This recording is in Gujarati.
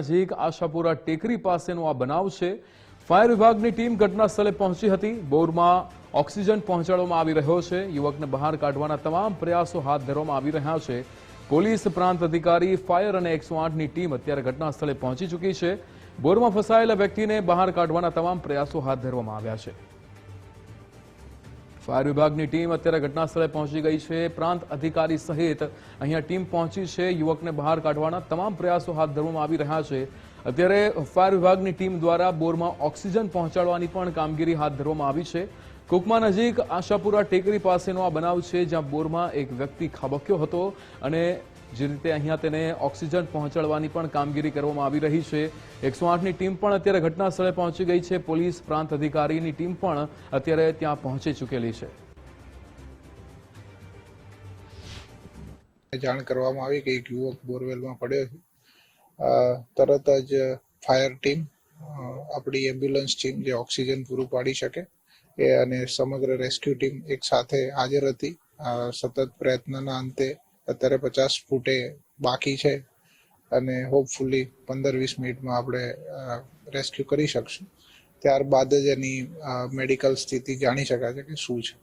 નજીક આશાપુરા ટેકરી પાસેનો આ બનાવ છે. ફાયર વિભાગની ટીમ ઘટના સ્થળે પહોંચી હતી. બોરમાં ઓક્સિજન પહોંચાડવામાં આવી રહ્યો છે. યુવકને બહાર કાઢવાના તમામ પ્રયાસો હાથ ધરવામાં આવી રહ્યા છે. પોલીસ, પ્રાંત અધિકારી, ફાયર અને એકસો આઠની ટીમ અત્યારે ઘટના સ્થળે પહોંચી ચૂકી છે. બોરમાં ફસાયેલા વ્યક્તિને બહાર કાઢવાના તમામ પ્રયાસો હાથ ધરવામાં આવ્યા છે. ફાયર વિભાગની ટીમ અત્યારે ઘટના સ્થળે પહોંચી ગઈ છે. પ્રાંત અધિકારી સહિત અહીંયા ટીમ પહોંચી છે. યુવકને બહાર કાઢવાના તમામ પ્રયાસો હાથ ધરવામાં આવી રહ્યા છે. અત્યારે ફાયર વિભાગની ટીમ દ્વારા બોરમાં ઓક્સિજન પહોંચાડવાની પણ કામગીરી હાથ ધરવામાં આવી છે. કુકમા નજીક આશાપુરા ટેકરી પાસેનો આ બનાવ છે, જ્યાં બોરમાં એક વ્યક્તિ ખાબક્યો હતો અને જે રીતે અહીંયા તેને ઓક્સિજન પહોંચાડવાની પણ કામગીરી કરવામાં આવી રહી છે. એકસો આઠની ટીમ પણ અત્યારે ઘટના સ્થળે પહોંચી ગઈ છે. પોલીસ, પ્રાંત અધિકારીની ટીમ પણ અત્યારે ત્યાં પહોંચી ચૂકેલી છે. જાણ કરવામાં આવી કે એક યુવક બોરવેલમાં પડ્યો છે. તરત જ ફાયર ટીમ આપણી એમ્બ્યુલન્સ ટીમ જે ઓક્સિજન પૂરું પાડી શકે એ અને સમગ્ર રેસ્ક્યુ ટીમ એક સાથે હાજર હતી. સતત પ્રયત્નના અંતે અત્યારે પચાસ ફૂટે બાકી છે અને હોપફુલી પંદર વીસ મિનિટમાં આપણે રેસ્ક્યુ કરી શકશું. ત્યારબાદ જ એની મેડિકલ સ્થિતિ જાણી શકાશે કે શું છે.